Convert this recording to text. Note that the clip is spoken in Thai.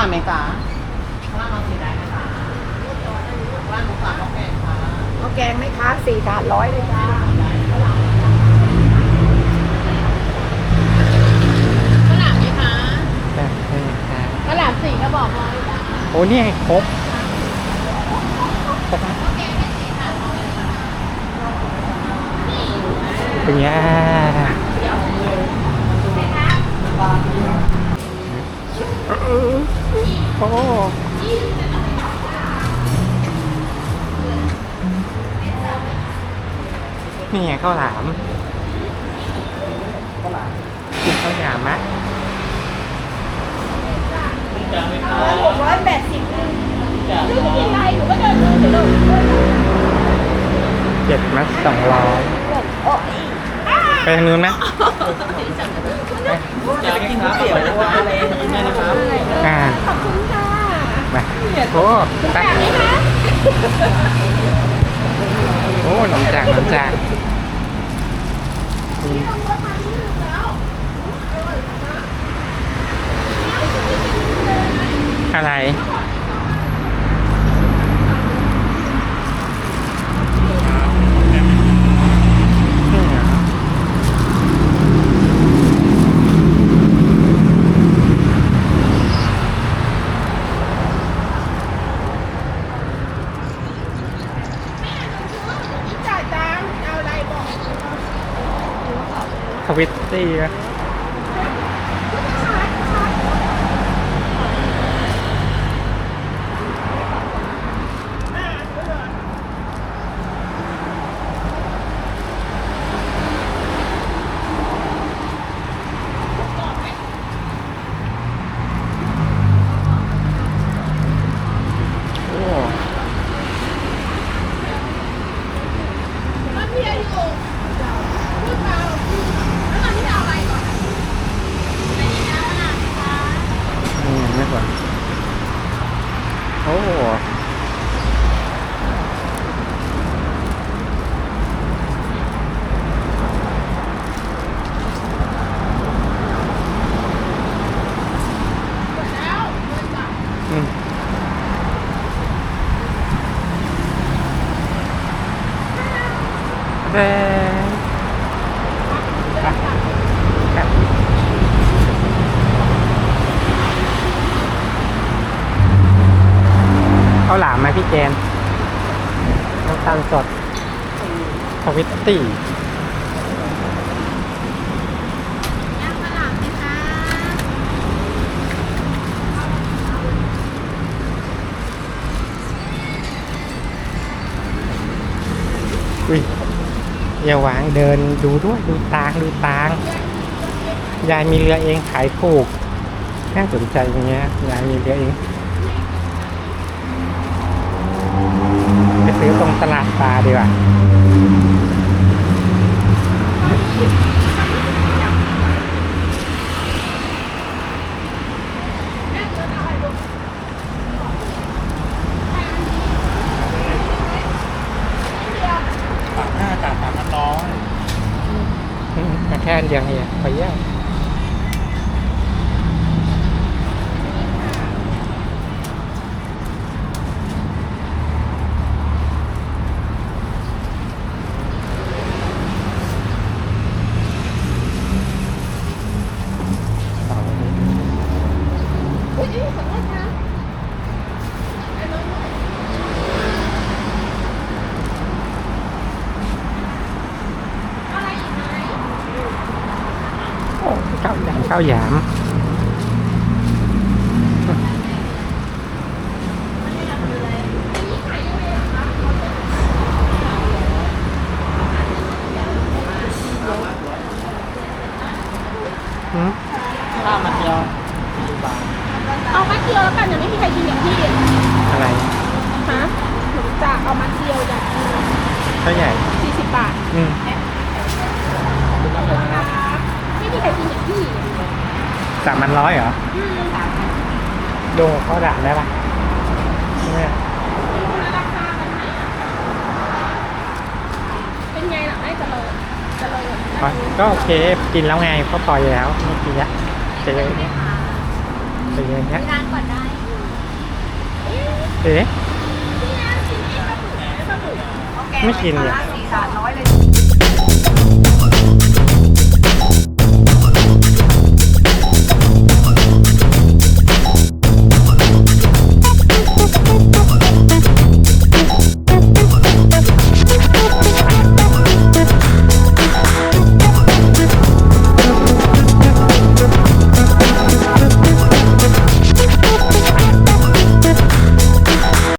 กระลาเมกากระลามาสีแดงนะคะกระลาหมูสับข้าวแกงค่ะเอาแกงไหมคะสี่ถาดร้อยเลยจ้าข้าวหลามไหมคะใช่ใช่ค่ะข้าวหลามสี่กระบอกร้อยจ้าโอ้นี่ไงครบครบไหมเป็นไง โอ้นี่ไงข้าวหลามกินข้าวหลามไหมหกร้อยแปดสิบนึงซื้อไปกินไรหนูก็เดินดูเดี๋ยวลูกเจ็ดมัดสองร้อยโอ้ยไปทางนู้นไหมอยากกินก๋วยเตี๋ยวว่าอะไรอย่างเงี้ยนะครับอ่า ขอบคุณค่ะ มา โอ้ไปแบบนี้คะโอ้หนมจากหนมจากอะไร นี่เหรอ จ่ายตังค์เอาอะไรบอก ทวิตตี้อะ โอ้ มันมีอะไรอยู่พูดเปล่าแล้วตอนนี้จะเอาอะไรก่อน อืมไม่กว่าโอ้อืม แดงอะครับข้าวหลามไหมพี่แกนน้ำตาลสดทวิตตี้อุ้ย อย่าวางเดินดูด้วยดูตางดูตาง ยายมีเรือเองขายถูกน่าสนใจอย่างเงี้ยยายมีเรือเองไปซื้อตรงตลาดปลาดีกว่า ปากหน้าจากปากมันร้อน อืม แค่อันเดียวเองไปเยี่ยมสองนี้ อุ้ยขอโทษค่ะ โอ้ ข้าวหยามข้าวหยามอืมข้าวมันเดียวสี่บาทเอามัดเดียวแล้วกันเดี๋ยวไม่มีใครกินอย่างพี่อะไรฮะหนูจะเอามัดเดียวอย่างข้าวใหญ่ สี่สิบบาท อืมไม่ มีใครกินอย่างพี่สามพันร้อยเหรออืมดูข้าวด่างได้ปะเนี่ยราคามันไหนเป็นไงล่ะไม่เจริญเจริญอ๋อก็โอเคกินแล้วไงก็พออยู่แล้วไม่กินละเจะเลยเนี่ยเจะอะไรอย่างเงี้ยร้านก่อนได้เอ๊ะไม่กินเลย สี่สามร้อยเลย